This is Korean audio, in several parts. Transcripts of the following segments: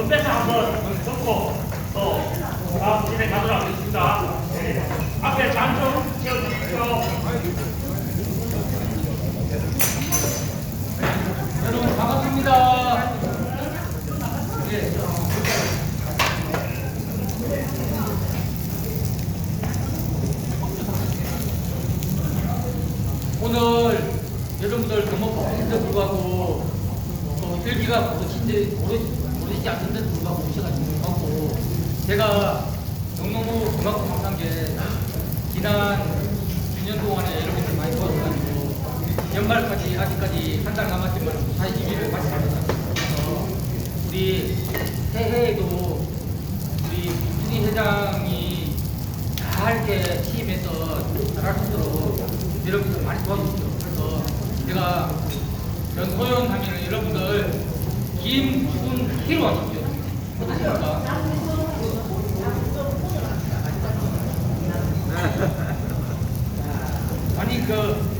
건배사 한번 듣고 또 다음 진행하도록 하겠습니다. 네. 앞에 장좀 지어주십시오. 여러분 반갑습니다. 예. 오늘 여러분들 너무 바쁜데 불구하고 또 혈기가 모르신데 모르, 모르시지 않는데 불구하고 오셔가지고 고맙고 제가 너무너무 고맙고 감사한 게 지난 2년 동안에 여러분들 많이 도와줘가지고 연말까지 아직까지 한 달 남았지만 42일을 같이 살았어요. 그래서 우리 새해에도 우리 김준희 회장이 잘 이렇게 취임해서 잘할 수 있도록 여러분들 많이 도와주십시오. 그래서 제가 전소연 하면 여러분들 김준희로 하십시오. 어떻습니까? 아니 그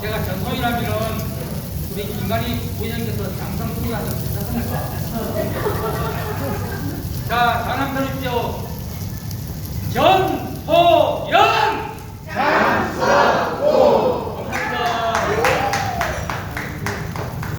제가 전소이라면은 우리 김관희 부회장께서 장성 수리하서 자, 잘 한번 해주십시오. 전